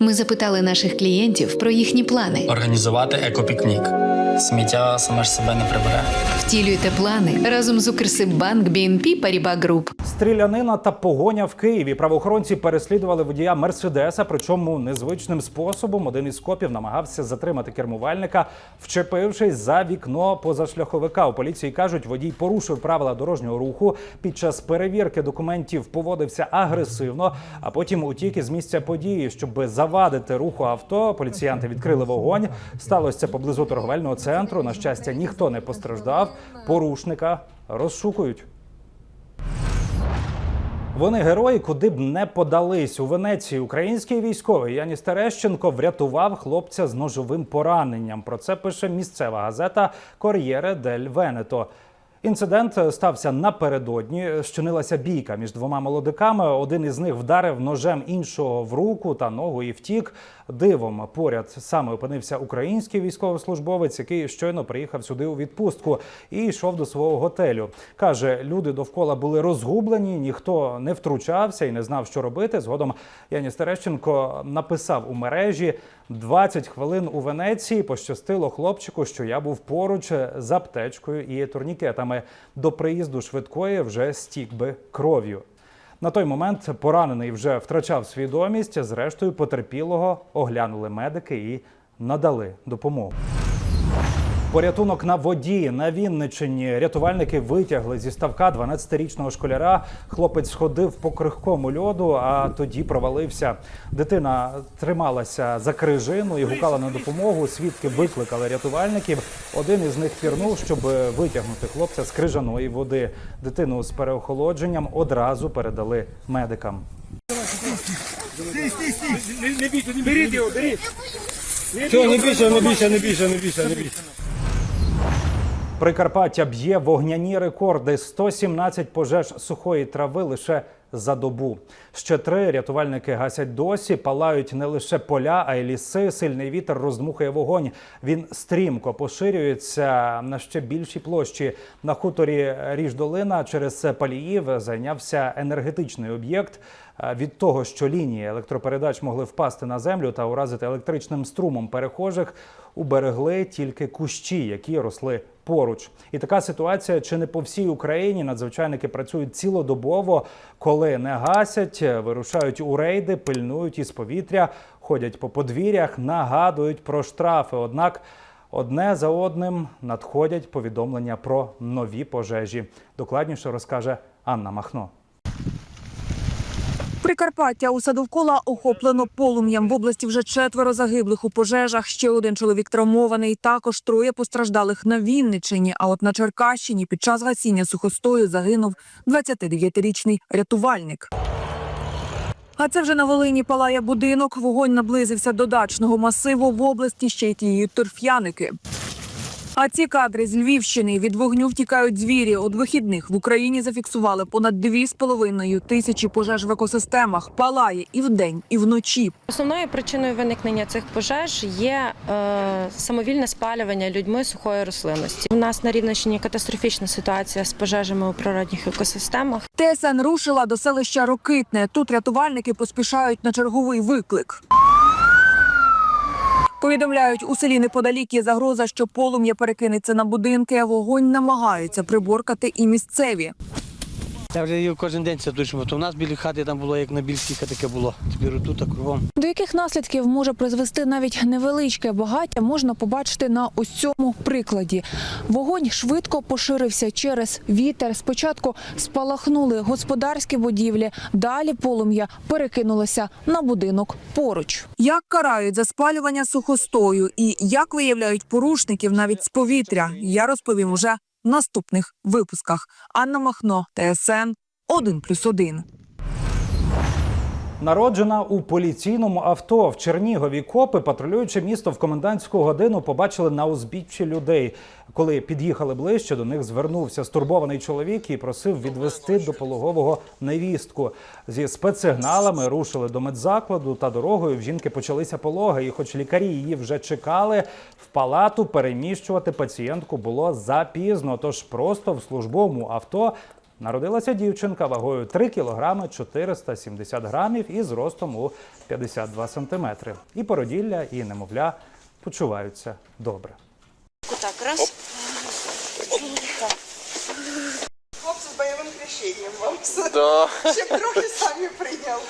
Ми запитали наших клієнтів про їхні плани. Організувати екопікнік. Сміття саме ж себе не прибере. Втілюйте плани разом з Укрсиббанк BNP Paribas Group. Стрілянина та погоня в Києві. Правоохоронці переслідували водія Мерседеса, причому незвичним способом. Один із копів намагався затримати кермувальника, вчепившись за вікно позашляховика. У поліції кажуть, водій порушив правила дорожнього руху. Під час перевірки документів поводився агресивно, а потім утік із місця події, щоб завадити руху авто. Поліціянти відкрили вогонь. Сталося поблизу торговельного центру. На щастя, ніхто не постраждав. Порушника розшукують. Вони герої, куди б не подались у Венеції. Український військовий Яніс Терещенко врятував хлопця з ножовим пораненням. Про це пише місцева газета Кор'єре дель Венето. Інцидент стався напередодні. Щинилася бійка між двома молодиками. Один із них вдарив ножем іншого в руку та ногу і втік. Дивом поряд саме опинився український військовослужбовець, який щойно приїхав сюди у відпустку і йшов до свого готелю. каже, люди довкола були розгублені, ніхто не втручався і не знав, що робити. Згодом Яніс Терещенко написав у мережі 20 хвилин у Венеції. Пощастило хлопчику, що я був поруч з аптечкою і турнікетами. До приїзду швидкої вже стік би кров'ю. На той момент поранений вже втрачав свідомість. Зрештою, потерпілого оглянули медики і надали допомогу. Порятунок на воді на Вінниччині. Рятувальники витягли зі ставка 12-річного школяра. Хлопець сходив по крихкому льоду, а тоді провалився. Дитина трималася за крижину і гукала на допомогу. Свідки викликали рятувальників. Один із них пірнув, щоб витягнути хлопця з крижаної води. Дитину з переохолодженням одразу передали медикам. Не, не не беріть не бійся, не бійся, не бійся, не бійся, не бійся. Прикарпаття б'є вогняні рекорди: 117 пожеж сухої трави лише за добу. Ще три рятувальники гасять досі, палають не лише поля, а й ліси. Сильний вітер роздмухує вогонь. Він стрімко поширюється на ще більшій площі. На хуторі Ріждолина через паліїв зайнявся енергетичний об'єкт. Від того, що лінії електропередач могли впасти на землю та уразити електричним струмом перехожих, уберегли тільки кущі, які росли поруч. І така ситуація чи не по всій Україні. Надзвичайники працюють цілодобово, коли не гасять, вирушають у рейди, пильнують із повітря, ходять по подвір'ях, нагадують про штрафи. Однак одне за одним надходять повідомлення про нові пожежі. Докладніше розкаже Анна Махно. Прикарпаття усе довкола охоплено полум'ям. В області вже четверо загиблих у пожежах. Ще один чоловік травмований. Також троє постраждалих на Вінниччині. А от на Черкащині під час гасіння сухостою загинув 29-річний рятувальник. А це вже на Волині палає будинок. Вогонь наблизився до дачного масиву в області. Ще й тією торф'яники. А ці кадри з Львівщини від вогню втікають звірі. От вихідних в Україні зафіксували понад 2,5 тисячі пожеж в екосистемах. Палає і вдень, і вночі. Основною причиною виникнення цих пожеж є е, самовільне спалювання людьми сухої рослинності. У нас на Рівненщині катастрофічна ситуація з пожежами у природних екосистемах. ТСН рушила до селища Рокитне. Тут рятувальники поспішають на черговий виклик. Повідомляють, у селі неподалік є загроза, що полум'я перекинеться на будинки, а вогонь намагаються приборкати і місцеві. Я вже її кожен день це душимо. То в нас біля хати там було, як на більській таке було. Тепер тут а кругом. До яких наслідків може призвести навіть невеличке багаття, можна побачити на ось цьому прикладі. Вогонь швидко поширився через вітер. Спочатку спалахнули господарські будівлі, далі полум'я перекинулося на будинок поруч. Як карають за спалювання сухостою і як виявляють порушників навіть з повітря, я розповім уже наступних випусках. Анна Махно, ТСН 1+,1. Народжена у поліційному авто в Чернігові копи, патрулюючи місто в комендантську годину, побачили на узбіччі людей. Коли під'їхали ближче, до них звернувся стурбований чоловік і просив відвести до пологового невістку. Зі спецсигналами рушили до медзакладу та дорогою в жінки почалися пологи. І, хоч лікарі її вже чекали, в палату переміщувати пацієнтку було запізно. Тож просто в службовому авто Народилася дівчинка вагою 3 кілограми 470 грамів і зростом у 52 сантиметри. І породілля, і немовля почуваються добре. Так, раз. Хлопці з бойовим хрещенням вам. Да. Щоб трохи самі прийняли.